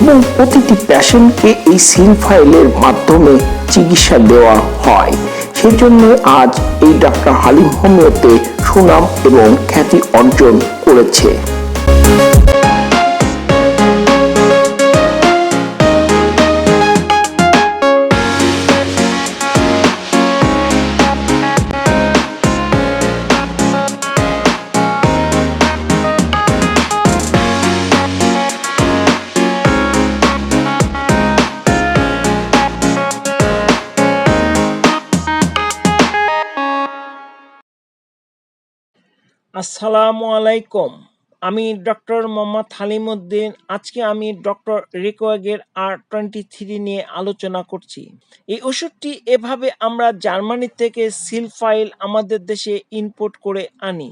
এবং প্রতিটি প্যাশেন্টকে এই সিল ফাইলের মাধ্যমে চিকিৎসা দেওয়া হয়। সেজন্য আজ এই ডাক্তার হালিম হোমিওতে সুনাম এবং খ্যাতি অর্জন করেছে। আসসালামু আলাইকুম। আমি ডক্টর মোহাম্মদ হালিমুদ্দিন আজকে আমি ডক্টর রিকোয়াগের আর টোয়েন্টি থ্রি নিয়ে আলোচনা করছি। এই ওষুধটি এভাবে আমরা জার্মানি থেকে সিল ফাইল আমাদের দেশে ইনপোর্ট করে আনি।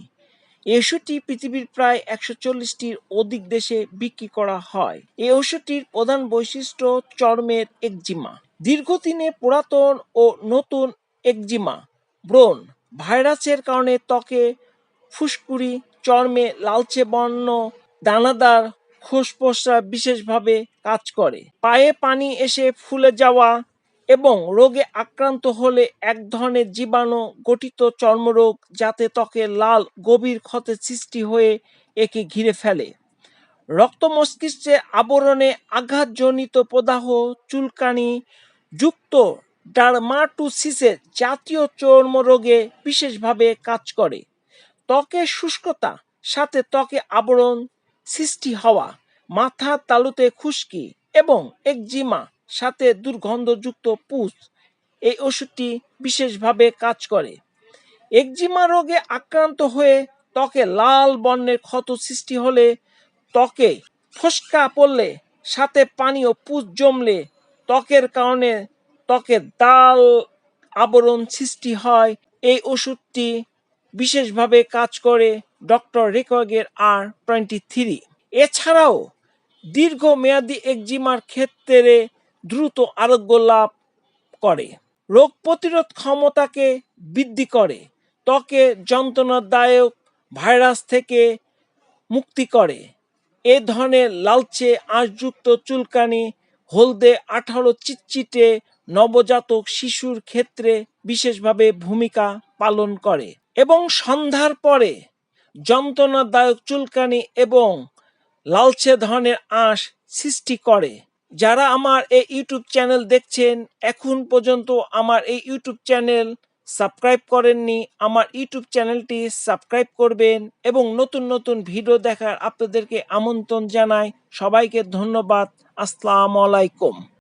এই ওষুধটি পৃথিবীর প্রায় একশো চল্লিশটির অধিক দেশে বিক্রি করা হয়। এই ওষুধটির প্রধান বৈশিষ্ট্য চর্মের একজিমা। দীর্ঘদিনে পুরাতন ও নতুন একজিমা, ব্রণ, ভাইরাসের কারণে ত্বকে ফুসকুড়ি, চর্মে লালচে বর্ণ, দানাদার খোসপোষা বিশেষভাবে কাজ করে। পায়ে পানি এসে ফুলে যাওয়া এবং রোগে আক্রান্ত হলে এক ধরনের জীবাণু গঠিত চর্মরোগ যাতে ত্বকে লাল, গভীর ক্ষতের সৃষ্টি হয়ে একে ঘিরে ফেলে। রক্ত মস্তিষ্কের আবরণে আঘাতজনিত প্রদাহ, চুলকানি, যুক্ত ডার্মাটোসিসের জাতীয় চর্মরোগে বিশেষভাবে কাজ করে। ত্বকের শুষ্কতা, সাথে ত্বকে আবরণ সৃষ্টি হওয়া মাথার তালুতে খুশকি এবং একজিমা, সাথে দুর্গন্ধযুক্ত পুষ এই ওষুধটি বিশেষভাবে কাজ করে। একজিমা রোগে আক্রান্ত হয়ে ত্বকে লাল বর্ণের ক্ষত সৃষ্টি হলে ত্বকে ফসকা পড়লে, সাথে পানি ও পুষ জমলে ত্বকের কারণে ত্বকের দাল আবরণ সৃষ্টি হয়। এই ওষুধটি বিশেষভাবে কাজ করে ডক্টর রেকগের আর টোয়েন্টি থ্রি। এছাড়াও দীর্ঘমেয়াদী একজিমার ক্ষেত্রে দ্রুত আরোগ্য লাভ করে। রোগ প্রতিরোধ ক্ষমতাকে বৃদ্ধি করে, ত্বকে যন্ত্রণাদায়ক ভাইরাস থেকে মুক্তি করে। এ ধরনের লালচে, আঁশযুক্ত চুলকানি, হলদে আঠালো চিটচিটে নবজাতক শিশুর ক্ষেত্রে বিশেষভাবে ভূমিকা পালন করে। এবং সন্ধ্যার পরে যন্ত্রণাদায়ক চুলকানি এবং লালচে ধরনের আঁশ সৃষ্টি করে। যারা আমার এই ইউটিউব চ্যানেল দেখছেন, এখন পর্যন্ত আমার এই ইউটিউব চ্যানেল সাবস্ক্রাইব করেননি, আমার ইউটিউব চ্যানেলটি সাবস্ক্রাইব করবেন এবং নতুন নতুন ভিডিও দেখার আপনাদেরকে আমন্ত্রণ জানাই। সবাইকে ধন্যবাদ। আসসালামু আলাইকুম।